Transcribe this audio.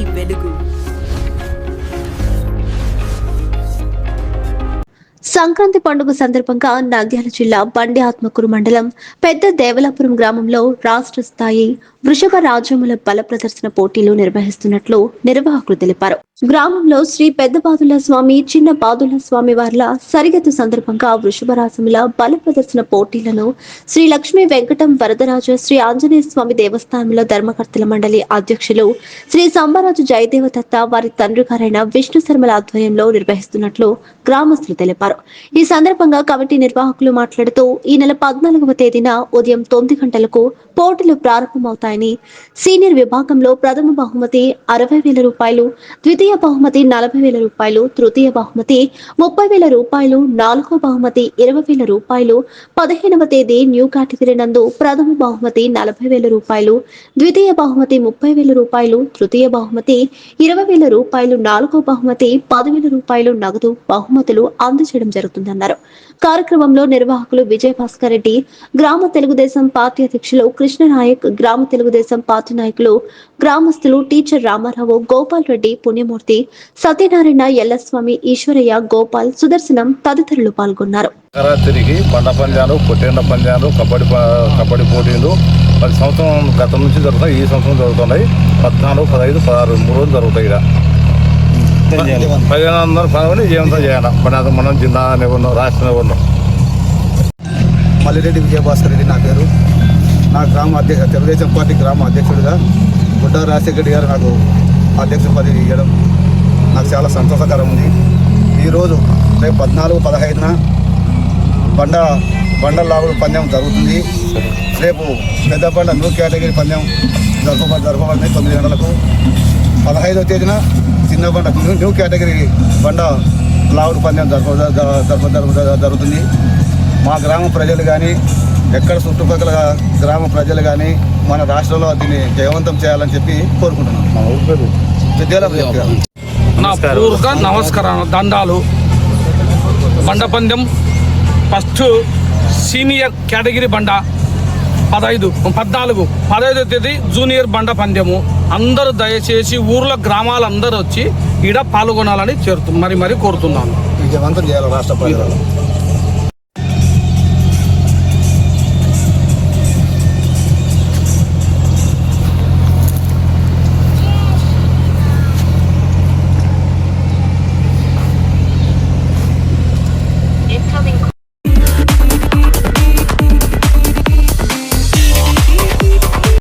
ఇంటి వెలుగు. సంక్రాంతి పండుగ సందర్భంగా నంద్యాల జిల్లా బండి ఆత్మకూరు మండలం పెద్ద దేవలాపురం గ్రామంలో రాష్ట్ర స్థాయి వృషభ రాజ్యముల బల ప్రదర్శన పోటీలు నిర్వహిస్తున్నట్లు నిర్వాహకులు తెలిపారు. గ్రామంలో శ్రీ పెద్ద పాదుల స్వామి చిన్న పాదుల స్వామి వార్ల సరిగతు సందర్భంగా వృషభరాశముల బల ప్రదర్శన పోటీలను శ్రీ లక్ష్మీ వెంకటం వరదరాజు శ్రీ ఆంజనేయ స్వామి దేవస్థానంలో ధర్మకర్తల మండలి అధ్యక్షులు శ్రీ సంబరాజు జయదేవదత్త వారి తండ్రి గారైన విష్ణు శర్మల ఆధ్వర్యంలో నిర్వహిస్తున్నట్లు గ్రామస్తులు తెలిపారు. ఈ సందర్భంగా కమిటీ నిర్వాహకులు మాట్లాడుతూ ఈ నెల పద్నాలుగవ తేదీన ఉదయం తొమ్మిది గంటలకు పోటీలు ప్రారంభమవుతాయని సీనియర్ విభాగంలో ప్రథమ బహుమతి అరవై వేల రూపాయలు ద్వితీయ బహుమతి నలభై వేల రూపాయలు తృతీయ బహుమతి ముప్పై వేల రూపాయలు నాలుగో బహుమతి ఇరవై వేల రూపాయలు పదిహేనవ తేదీ న్యూ కేటగిరీ నందు ప్రథమ బహుమతి నలభై వేల రూపాయలు ద్వితీయ బహుమతి ముప్పై వేల రూపాయలు తృతీయ బహుమతి ఇరవై వేల రూపాయలు నాలుగో బహుమతి పదివేల రూపాయలు నగదు బహుమతులు అందజేయడం జరుగుతుందన్నారు. కార్యక్రమంలో నిర్వాహకులు విజయ భాస్కర్ రెడ్డి గ్రామ తెలుగుదేశం పార్టీ అధ్యక్షులు కృష్ణనాయక్ గ్రామ తెలుగుదేశం పార్టీ నాయకులు గ్రామస్తులు టీచర్ రామారావు గోపాల్ రెడ్డి పుణ్యమూర్తి సత్యనారాయణ ఎల్లస్వామి ఈశ్వరయ్య గోపాల్ సుదర్శనం తదితరులు పాల్గొన్నారు. తిరిగి బండ పందాలు పొట్టేండ పందాలు కబడ్డీ కబడ్డీ పోటీలు పది సంవత్సరం గతం నుంచి జరుగుతాయి. ఈ సంవత్సరం జరుగుతున్నాయి. పద్నాలుగు పదహైదు పదహారు మూడు రోజులు జరుగుతాయి ఇక్కడ పదిహేను వందల పదవి జీవంతం చేయాలి. మన మనం జిల్లానే ఉన్నాం రాష్ట్రంలో ఉన్నాం మల్లిరెడ్డి విజయభాస్కర్ రెడ్డి నా పేరు. నా గ్రామ అధ్యక్ష తెలుగుదేశం పార్టీ గ్రామ అధ్యక్షుడిగా గుడ్డ రాజశేఖర రెడ్డి గారు నాకు అధ్యక్ష పదవి ఇవ్వడం నాకు చాలా సంతోషకరం ఉంది ఈరోజు రేపు పద్నాలుగు పదహైదున బండ బండ లాగుడు పందెం జరుగుతుంది. రేపు పెద్ద బండ న్యూ కేటగిరీ పందెం జరపబ జరపబడింది తొమ్మిది గంటలకు. పదహైదవ తేదీన చిన్న బండ న్యూ న్యూ కేటగిరీ బండ లావుడు పందెం జరప జర- జరప జరప జరుగుతుంది మా గ్రామ ప్రజలు కానీ ఎక్కడ చుట్టుపక్కల గ్రామ ప్రజలు కానీ మన రాష్ట్రంలో దీన్ని జయవంతం చేయాలని చెప్పి కోరుకుంటున్నాం. నా పూర్వక నమస్కారం దండాలు. బండ పందెం ఫస్ట్ సీనియర్ కేటగిరీ బండ పదహైదు పద్నాలుగు పదహైదో తేదీ జూనియర్ బండ పందెము అందరూ దయచేసి ఊర్లో గ్రామాలు అందరూ వచ్చి ఈడ పాల్గొనాలని చేరుతు మరి మరి కోరుతున్నాను. విజయవంతం చేయాలి రాష్ట్ర